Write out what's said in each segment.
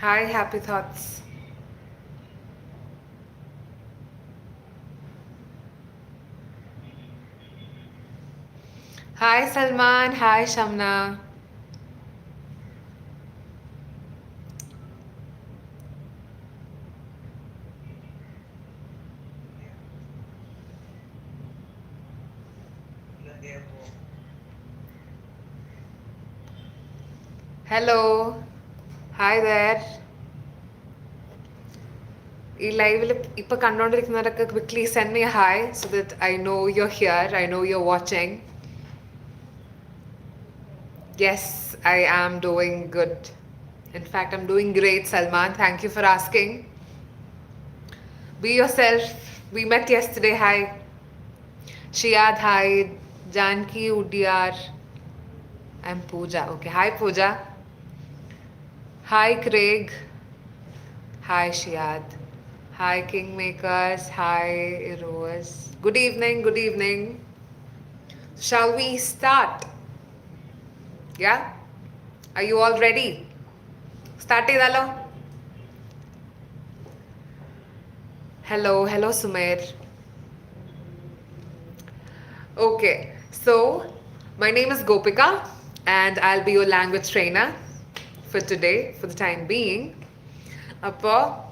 Hi, happy thoughts. Hi, Salman. Hi, Shamna. Hello. Hi there. ഈ ലൈവിൽ ഇപ്പൊ കണ്ടോണ്ടിരിക്കുന്നവരൊക്കെ quickly send me hi so that I know you here I know you watching yes I am doing good in fact I'm doing great Salman thank you for asking be yourself we met yesterday hi Shiyad hi Janki Udiyar I am Pooja okay hi Pooja hi Craig hi Shiyad Hi, Kingmakers. Hi, Eros. Good evening. Good evening. Shall we start? Yeah? Are you all ready? Start it, hello. Hello, hello, Sumer. Okay, so my name is Gopika, and I'll be your language trainer for today, for the time being. Upper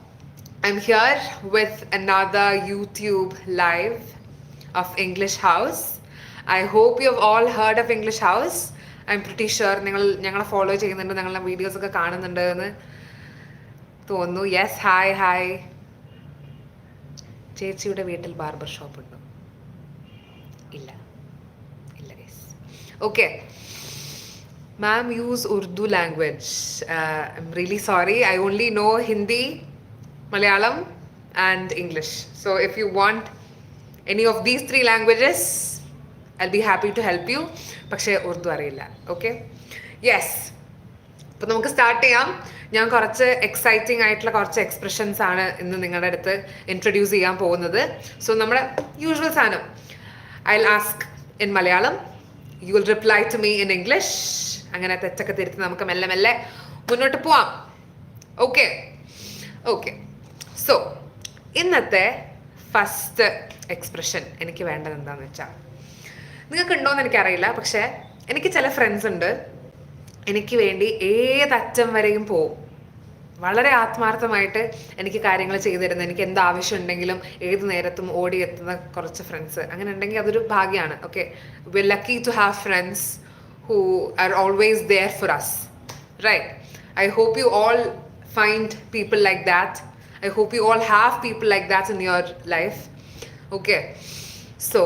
I'm here with another YouTube live of English House. I hope you've all heard of English House. I'm pretty sure നിങ്ങൾ ഞങ്ങളെ follow ചെയ്യുന്നുണ്ട് ഞങ്ങളുടെ videos ഒക്കെ കാണുന്നുണ്ട് എന്ന് തോന്നുന്നു. Yes hi hi ചേച്ചിയുടെ വീട്ടിൽ ബാർബർ ഷോപ്പ് ഉണ്ടോ? ഇല്ല. ഇല്ല guys okay ma'am use Urdu language I am really sorry I only know Hindi Malayalam and English. So if you want any of these three languages, I'll be happy to help you. പക്ഷേ ഉറുദു അറിയില്ല. Okay yes അപ്പം നമുക്ക് start ചെയ്യാം. ഞാൻ കുറച്ച് exciting ആയിട്ടുള്ള കുറച്ച് expressions ആണ് ഇന്ന് നിങ്ങളുടെ അടുത്ത് ഇൻട്രൊഡ്യൂസ് ചെയ്യാൻ പോകുന്നത്. സോ നമ്മുടെ യൂഷ്വൽ സാധനം. I ask in Malayalam. You will reply to me in English അങ്ങനെ തെറ്റൊക്കെ തിരുത്തി നമുക്ക് മെല്ലെ മെല്ലെ മുന്നോട്ട് പോവാം. ഓക്കെ ഓക്കെ സോ ഇന്നത്തെ ഫസ്റ്റ് എക്സ്പ്രഷൻ എനിക്ക് വേണ്ടത് എന്താണെന്ന് വെച്ചാൽ നിങ്ങൾക്ക് ഉണ്ടോയെന്ന് എനിക്കറിയില്ല പക്ഷേ എനിക്ക് ചില ഫ്രണ്ട്സ് ഉണ്ട്. എനിക്ക് വേണ്ടി ഏതറ്റം വരെയും പോവും. വളരെ ആത്മാർത്ഥമായിട്ട് എനിക്ക് കാര്യങ്ങൾ ചെയ്തു തരുന്ന എനിക്ക് എന്ത് ആവശ്യം ഉണ്ടെങ്കിലും ഏത് നേരത്തും ഓടിയെത്തുന്ന കുറച്ച് ഫ്രണ്ട്സ് അങ്ങനെ ഉണ്ടെങ്കിൽ അതൊരു ഭാഗ്യമാണ് okay we lucky to have friends who are always there for us right I hope you all find people like that. I hope you all have people like that in your life. Okay. So,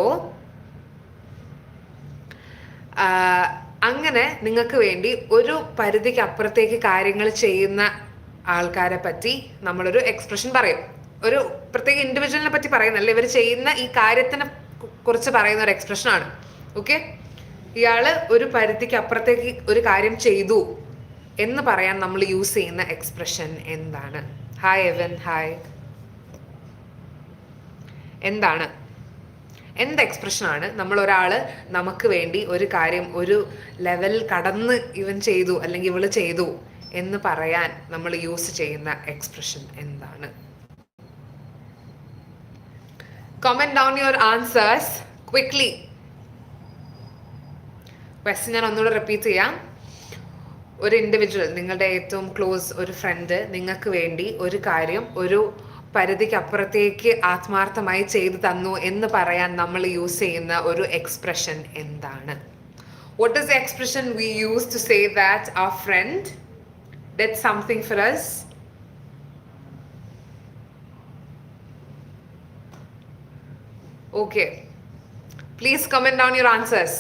അങ്ങനെ നിങ്ങൾക്ക് വേണ്ടി ഒരു പരിധിക്ക് അപ്പുറത്തേക്ക് കാര്യങ്ങൾ ചെയ്യുന്ന ആൾക്കാരെ പറ്റി നമ്മളൊരു എക്സ്പ്രഷൻ പറയും ഒരു പ്രത്യേക ഇൻഡിവിജ്വലിനെ പറ്റി പറയുന്നല്ല ഇവർ ചെയ്യുന്ന ഈ കാര്യത്തിനെ കുറിച്ച് പറയുന്ന ഒരു എക്സ്പ്രഷനാണ് ഓക്കെ ഇയാൾ ഒരു പരിധിക്ക് അപ്പുറത്തേക്ക് ഒരു കാര്യം ചെയ്തു എന്ന് പറയാൻ നമ്മൾ യൂസ് ചെയ്യുന്ന എക്സ്പ്രഷൻ എന്താണ് ഹായ് എവൻ ഹായ് എന്താണ്? എന്ത് എക്സ്പ്രഷനാണ് നമ്മൾ ഒരാൾ നമുക്ക് വേണ്ടി ഒരു കാര്യം ഒരു ലെവൽ കടന്ന് ഇവൻ ചെയ്തു അല്ലെങ്കിൽ ഇവൾ ചെയ്തു എന്ന് പറയാൻ നമ്മൾ യൂസ് ചെയ്യുന്ന എക്സ്പ്രഷൻ എന്താണ്? Comment down your answers quickly question ഞാൻ ഒന്നുകൂടെ റിപ്പീറ്റ് ചെയ്യാം. ഒരു ഇൻഡിവിജ്വൽ നിങ്ങളുടെ ഏറ്റവും ക്ലോസ് ഒരു ഫ്രണ്ട് നിങ്ങൾക്ക് വേണ്ടി ഒരു കാര്യം ഒരു പരിധിക്ക് അപ്പുറത്തേക്ക് ആത്മാർത്ഥമായി ചെയ്തു തന്നു എന്ന് പറയാൻ നമ്മൾ യൂസ് ചെയ്യുന്ന ഒരു എക്സ്പ്രഷൻ എന്താണ്? What is the expression we use to say that ആ friend did something for us okay please comment down your answers.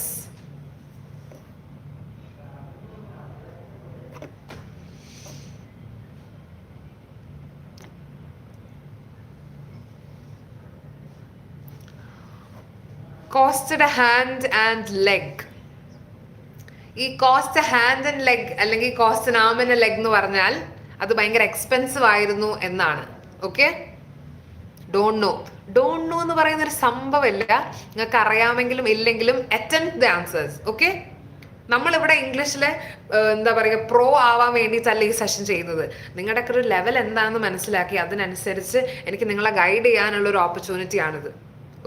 Costed hand and leg ഈ കോസ്റ്റ് ഹാൻഡ് ആൻഡ് ലെഗ് അല്ലെങ്കിൽ കോസ്റ്റ് ആം ആൻഡ് ലെഗ് എന്ന് പറഞ്ഞാൽ അത് ഭയങ്കര expensive ആയിരുന്നു എന്നാണ്. Okay don't know don't know എന്ന് പറയുന്ന ഒരു സംഭവമില്ല. നിങ്ങൾക്ക് അറിയാമെങ്കിലും ഇല്ലെങ്കിലും അറ്റംപ്റ്റ് ദ ആൻസേഴ്സ് ഓക്കെ നമ്മളിവിടെ ഇംഗ്ലീഷിൽ എന്താ പറയുക പ്രോ ആവാൻ വേണ്ടിയിട്ടല്ല ഈ സെഷൻ ചെയ്യുന്നത്. നിങ്ങളുടെയൊക്കെ ഒരു ലെവൽ എന്താണെന്ന് മനസ്സിലാക്കി അതിനനുസരിച്ച് എനിക്ക് നിങ്ങളെ ഗൈഡ് ചെയ്യാനുള്ള ഒരു ഓപ്പർച്യൂണിറ്റി ആണിത്.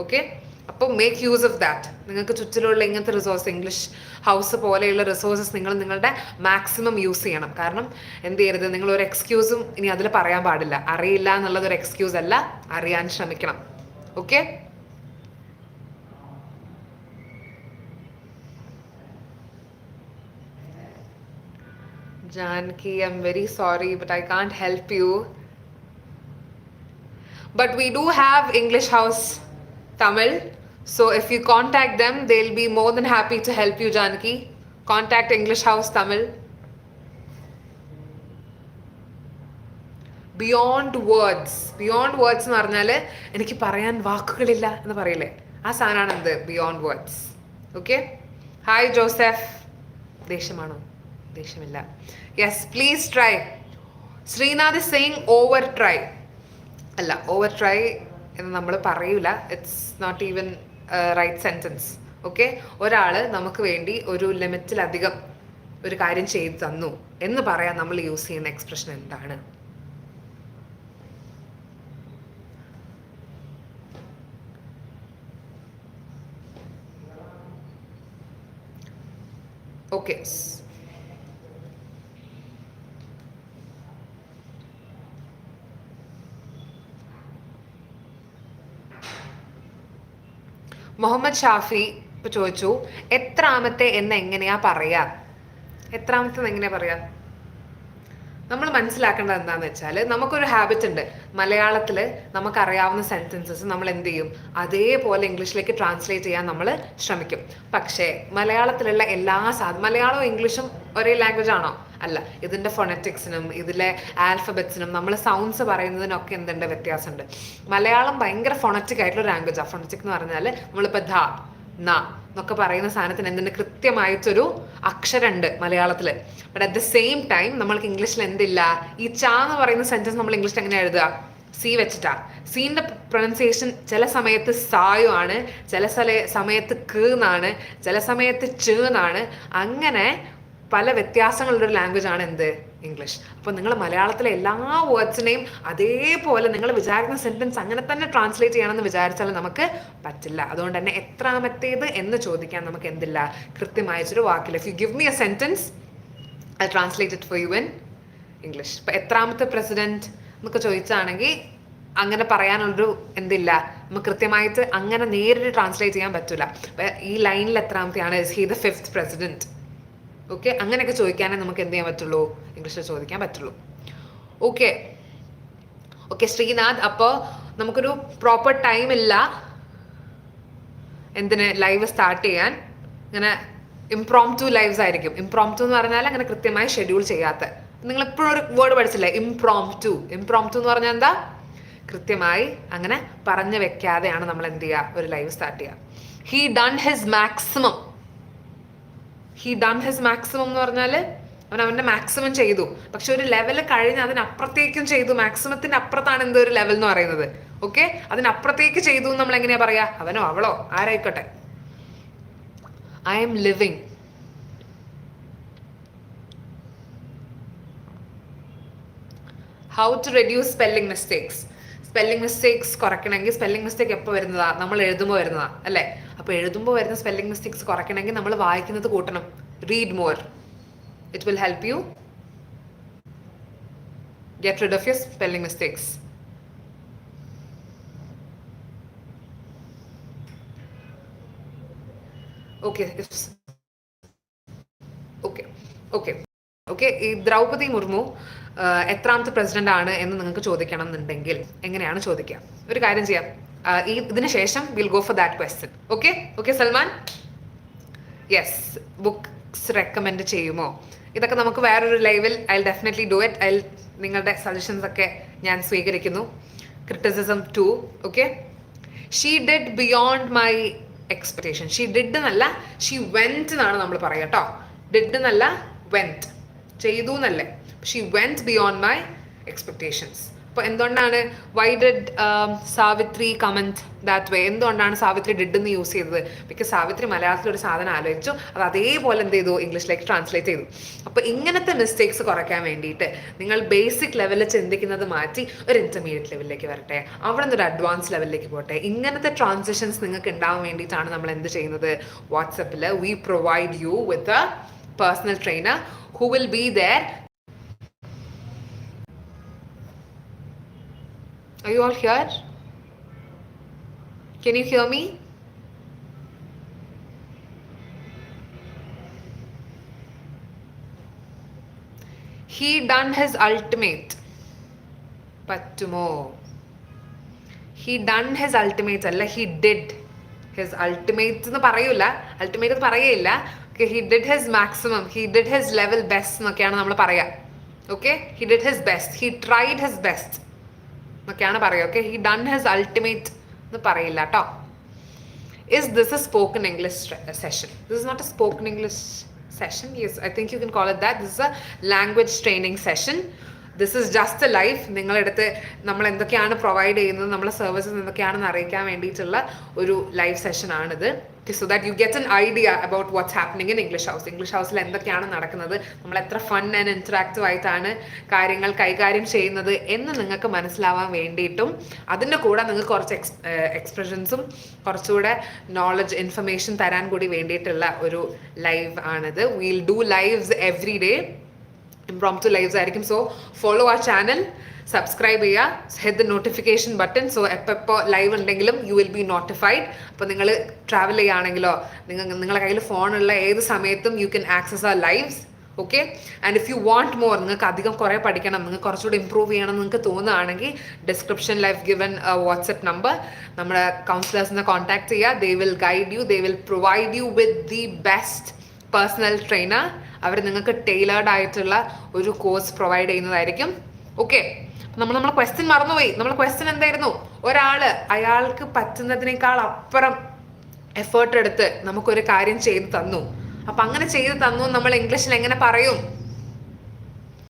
ഓക്കെ അപ്പോൾ മേക്ക് യൂസ് ഓഫ് ദാറ്റ് നിങ്ങൾക്ക് ചുറ്റിലുള്ള ഇങ്ങനത്തെ റിസോഴ്സ് ഇംഗ്ലീഷ് ഹൗസ് പോലെയുള്ള റിസോഴ്സസ് നിങ്ങൾ നിങ്ങളുടെ മാക്സിമം യൂസ് ചെയ്യണം. കാരണം എന്ത് ചെയ്യരുത്? നിങ്ങൾ ഒരു എക്സ്ക്യൂസും ഇനി അതിൽ പറയാൻ പാടില്ല. അറിയില്ല എന്നുള്ളത് ഒരു എക്സ്ക്യൂസ് അല്ല. അറിയാൻ ശ്രമിക്കണം. Okay I I'm very sorry but I can't help you but we do have English House. Tamil. So if you contact them, they'll be more than happy to help you, Janki. Contact English House Tamil. Beyond words beyond words എന്ന് പറഞ്ഞാൽ എനിക്ക് പറയാൻ വാക്കുകളില്ല എന്ന് പറയില്ലേ? ആ സാധനമാണ് എന്ത് beyond words okay hi Joseph ദേഷ്യമാണോ? ദേഷ്യമില്ല. Yes please try Sreenath Singh over try അല്ല ഓവർ ട്രൈ എന്ന് നമ്മൾ പറയൂല. It's not even right sentence okay ഒരാൾ നമുക്ക് വേണ്ടി ഒരു ലിമിറ്റിലധികം ഒരു കാര്യം ചെയ്തു തന്നു എന്ന് പറയാൻ നമ്മൾ യൂസ് ചെയ്യുന്ന എക്സ്പ്രഷൻ എന്താണ്? ഓക്കെ മുഹമ്മദ് ഷാഫി ഇപ്പൊ ചോദിച്ചു എത്രാമത്തെ എന്ന് എങ്ങനെയാ പറയാ? എത്രാമത്തെ എങ്ങനെയാ പറയാ? നമ്മൾ മനസ്സിലാക്കേണ്ടത് എന്താണെന്ന് വെച്ചാൽ നമുക്കൊരു ഹാബിറ്റ് ഉണ്ട്. മലയാളത്തിൽ നമുക്കറിയാവുന്ന സെന്റൻസസ് നമ്മൾ എന്ത് ചെയ്യും? അതേപോലെ ഇംഗ്ലീഷിലേക്ക് ട്രാൻസ്ലേറ്റ് ചെയ്യാൻ നമ്മൾ ശ്രമിക്കും. പക്ഷേ മലയാളത്തിലുള്ള എല്ലാ സാ മലയാളവും ഇംഗ്ലീഷും ഒരേ ലാംഗ്വേജ് ആണോ? അല്ല. ഇതിന്റെ ഫൊണറ്റിക്സിനും ഇതിലെ ആൽഫബറ്റ്സിനും നമ്മൾ സൗണ്ട്സ് പറയുന്നതിനൊക്കെ എന്തുണ്ട് വ്യത്യാസമുണ്ട്. മലയാളം ഭയങ്കര ഫൊണറ്റിക് ആയിട്ടുള്ള ലാംഗ്വേജ് ലാംഗ്വേജാണ് ഫൊണറ്റിക് എന്ന് പറഞ്ഞാൽ നമ്മളിപ്പോൾ ധ ന എന്നൊക്കെ പറയുന്ന സാധനത്തിന് എന്തിന് കൃത്യമായിട്ടൊരു അക്ഷരമുണ്ട് മലയാളത്തിൽ but at the same time നമ്മൾക്ക് ഇംഗ്ലീഷിൽ എന്തില്ല? ഈ ചാ എന്ന് പറയുന്ന സെന്റൻസ് നമ്മൾ ഇംഗ്ലീഷിൽ എങ്ങനെ എഴുതുക? സി വെച്ചിട്ടാ. സീന്റെ പ്രൊനൗൺസിയേഷൻ ചില സമയത്ത് സായു ആണ് ചില സമയത്ത് ക് എന്നാണ് ചില സമയത്ത് ച് എന്നാണ്. അങ്ങനെ പല വ്യത്യാസങ്ങളുടെ ഒരു ലാംഗ്വേജ് ആണ് എന്ത്? ഇംഗ്ലീഷ് അപ്പോൾ നിങ്ങൾ മലയാളത്തിലെ എല്ലാ വേർഡ്സിനെയും അതേപോലെ നിങ്ങൾ വിചാരിക്കുന്ന സെന്റൻസ് അങ്ങനെ തന്നെ ട്രാൻസ്ലേറ്റ് ചെയ്യണമെന്ന് വിചാരിച്ചാൽ നമുക്ക് പറ്റില്ല. അതുകൊണ്ട് തന്നെ എത്രാമത്തേത് എന്ന് ചോദിക്കാൻ നമുക്ക് എന്തില്ല? കൃത്യമായിട്ടൊരു വാക്കില്ല. If you give me a sentence I translate it for you in English ഇപ്പം എത്രാമത്തെ പ്രസിഡന്റ് എന്നൊക്കെ ചോദിച്ചാണെങ്കിൽ അങ്ങനെ പറയാനുള്ളൊരു എന്തില്ല? നമുക്ക് കൃത്യമായിട്ട് അങ്ങനെ നേരിട്ട് ട്രാൻസ്ലേറ്റ് ചെയ്യാൻ പറ്റില്ല ഈ ലൈനിൽ എത്രാമത്തെയാണ്? He the fifth president okay അങ്ങനെയൊക്കെ ചോദിക്കാനേ നമുക്ക് എന്ത് ചെയ്യാൻ പറ്റുള്ളൂ? ഇംഗ്ലീഷിൽ ചോദിക്കാൻ പറ്റുള്ളൂ. ഓക്കെ ഓക്കെ ശ്രീനാഥ് അപ്പോൾ നമുക്കൊരു പ്രോപ്പർ ടൈം ഇല്ല. എന്തിന്? ലൈവ് സ്റ്റാർട്ട് ചെയ്യാൻ. ഇങ്ങനെ ഇംപ്രോം ടു ലൈവ്സ് ആയിരിക്കും. ഇംപ്രോം ടു എന്ന് പറഞ്ഞാൽ അങ്ങനെ കൃത്യമായി ഷെഡ്യൂൾ ചെയ്യാത്ത. നിങ്ങൾ എപ്പോഴും ഒരു വേർഡ് പഠിച്ചില്ലേ? ഇംപ്രോം ടു ഇംപ്രോം ടു എന്ന് പറഞ്ഞാൽ എന്താ? കൃത്യമായി അങ്ങനെ പറഞ്ഞു വെക്കാതെയാണ് നമ്മൾ എന്ത് ചെയ്യുക? ഒരു ലൈവ് സ്റ്റാർട്ട് ചെയ്യുക. He done his maximum he done his maximum എന്ന് പറഞ്ഞാൽ അവൻ അവന്റെ മാക്സിമം ചെയ്തു. പക്ഷെ ഒരു ലെവൽ കഴിഞ്ഞ് അതിനപ്പുറത്തേക്കും ചെയ്തു. മാക്സിമത്തിന്റെ അപ്പുറത്താണ് എന്തോ ഒരു ലെവൽ എന്ന് പറയുന്നത്. ഓക്കെ അതിനപ്പുറത്തേക്ക് ചെയ്തു നമ്മൾ എങ്ങനെയാ പറയാ? അവനോ അവളോ? ആരായിക്കോട്ടെ? I am living how to reduce spelling mistakes spelling mistakes കുറയ്ക്കണമെങ്കിൽ spelling mistake എപ്പോൾ വരുന്നതാ നമ്മൾ എഴുതുമ്പോൾ വരുന്നതാ അല്ലേ അപ്പോൾ എഴുതുമ്പോൾ വരുന്ന സ്പെല്ലിംഗ് മിസ്റ്റേക്സ് കുറയ്ക്കണമെങ്കിൽ നമ്മൾ വായിക്കുന്നത് കൂട്ടണം read more it will help you get rid of your spelling mistakes. Okay, okay okay, okay, okay. ഈ ദ്രൗപതി മുർമു എത്രാമത്തെ പ്രസിഡന്റ് ആണ് എന്ന് നിങ്ങൾക്ക് ചോദിക്കണം എന്നുണ്ടെങ്കിൽ എങ്ങനെയാണ് ചോദിക്കുക? ഒരു കാര്യം ചെയ്യാം. ഈ ഇതിന് ശേഷം will go for that question okay okay Salman? Yes books recommend ചെയ്യുമോ? ഇതൊക്കെ നമുക്ക് വേറൊരു ലൈവിൽ I definitely do it I നിങ്ങളുടെ സജഷൻസ് ഒക്കെ ഞാൻ സ്വീകരിക്കുന്നു. Criticism too okay she did beyond my expectation she did എന്നല്ല ഷീ വെന്റ് എന്നാണ് നമ്മൾ പറയുക കേട്ടോ ഡിഡ് എന്നല്ല വെന്റ് ചെയ്തു എന്നല്ലേ? She went beyond my expectations അപ്പോൾ എന്തുകൊണ്ടാണ് why did Savitri comment that way എന്തുകൊണ്ടാണ് സാവിത്രി ഡിഡ് എന്ന് യൂസ് ചെയ്തത്? ബിക്കോസ് സാവിത്രി മലയാളത്തിൽ ഒരു സാധനം ആലോചിച്ചു. അത് അതേപോലെ എന്ത് ചെയ്തു? ഇംഗ്ലീഷിലേക്ക് ട്രാൻസ്ലേറ്റ് ചെയ്തു. അപ്പോൾ ഇങ്ങനത്തെ മിസ്റ്റേക്സ് കുറയ്ക്കാൻ വേണ്ടിയിട്ട് നിങ്ങൾ ബേസിക് ലെവലിൽ ചിന്തിക്കുന്നത് മാറ്റി ഒരു ഇന്റർമീഡിയറ്റ് ലെവലിലേക്ക് വരട്ടെ. അവിടെ നിന്ന് ഒരു അഡ്വാൻസ് ലെവലിലേക്ക് പോട്ടെ. ഇങ്ങനത്തെ ട്രാൻസാക്ഷൻസ് നിങ്ങൾക്ക് ഉണ്ടാവാൻ വേണ്ടിയിട്ടാണ് നമ്മൾ എന്ത് ചെയ്യുന്നത്? വാട്സപ്പിൽ we provide you with a personal trainer who will be there Are you all here? Can you hear me? He done his ultimate. പറ്റുമോ ഹി ഡൺ ഹിസ് അൾട്ടിമേറ്റ് അല്ല ഹി ഡിഡ് ഹിസ് അൾട്ടിമേറ്റ് എന്ന് പറയൂല. Ultimate എന്ന് പറയില്ല he did his maximum he did his level best എന്നൊക്കെയാണ് നമ്മൾ പറയുക okay he did his best he tried his best എന്നൊക്കെയാണ് പറയുക. Okay he done his ultimate എന്ന് പറയില്ല കേട്ടോ is this a spoken English session this is not a spoken English session yes I think you can call it that this a language training session this is just life നിങ്ങളുടെ നിങ്ങളെടുത്ത് നമ്മൾ എന്തൊക്കെയാണ് provide ചെയ്യുന്നത് നമ്മളെ services എന്തൊക്കെയാണെന്ന് അറിയിക്കാൻ വേണ്ടിയിട്ടുള്ള ഒരു ലൈവ് സെഷൻ ആണിത്. ആണിത് so that you get an idea about what's happening in English house English ഹൗസിൽ എന്തൊക്കെയാണ് നടക്കുന്നത്? നമ്മൾ എത്ര ഫൺ ആൻഡ് ഇൻട്രാക്റ്റീവ് ആയിട്ടാണ് കാര്യങ്ങൾ കൈകാര്യം ചെയ്യുന്നത് എന്ന് നിങ്ങൾക്ക് മനസ്സിലാവാൻ വേണ്ടിയിട്ടും അതിന്റെ കൂടെ നിങ്ങൾക്ക് കുറച്ച് എക്സ് എക്സ്പ്രഷൻസും കുറച്ചുകൂടെ നോളജ് ഇൻഫർമേഷൻ തരാൻ കൂടി വേണ്ടിയിട്ടുള്ള ഒരു ലൈവ് ആണിത്. We'll do lives every day impromptu lives ആയിരിക്കും. സോ ഫോളോ ആ ചാനൽ സബ്സ്ക്രൈബ് ചെയ്യുക hit the notification button so എപ്പോൾ ലൈവ് ഉണ്ടെങ്കിലും യു വിൽ ബി നോട്ടിഫൈഡ് അപ്പോൾ നിങ്ങൾ ട്രാവൽ ചെയ്യുകയാണെങ്കിലോ നിങ്ങൾ നിങ്ങളുടെ കയ്യിൽ ഫോണുള്ള ഏത് സമയത്തും യു ക്യാൻ ആക്സസ് ആ lives okay and if you want more നിങ്ങൾക്ക് അധികം കുറേ പഠിക്കണം. നിങ്ങൾക്ക് കുറച്ചുകൂടി ഇമ്പ്രൂവ് ചെയ്യണം നിങ്ങൾക്ക് തോന്നുകയാണെങ്കിൽ description life given WhatsApp number നമ്മുടെ കൗൺസിലേഴ്സിനെ കോൺടാക്ട് ചെയ്യുക. They will guide you they will provide you with the best personal trainer അവർ നിങ്ങൾക്ക് ടൈലേർഡ് ആയിട്ടുള്ള ഒരു കോഴ്സ് പ്രൊവൈഡ് ചെയ്യുന്നതായിരിക്കും. ഓക്കെ നമ്മൾ നമ്മളെ ക്വസ്റ്റ്യൻ മറന്നുപോയി. നമ്മളെ ക്വസ്റ്റ്യൻ എന്തായിരുന്നു? ഒരാൾ അയാൾക്ക് പറ്റുന്നതിനേക്കാൾ അപ്പുറം എഫേർട്ട് എടുത്ത് നമുക്കൊരു കാര്യം ചെയ്തു തന്നു. അപ്പൊ അങ്ങനെ ചെയ്തു തന്നു നമ്മൾ ഇംഗ്ലീഷിൽ എങ്ങനെ പറയും?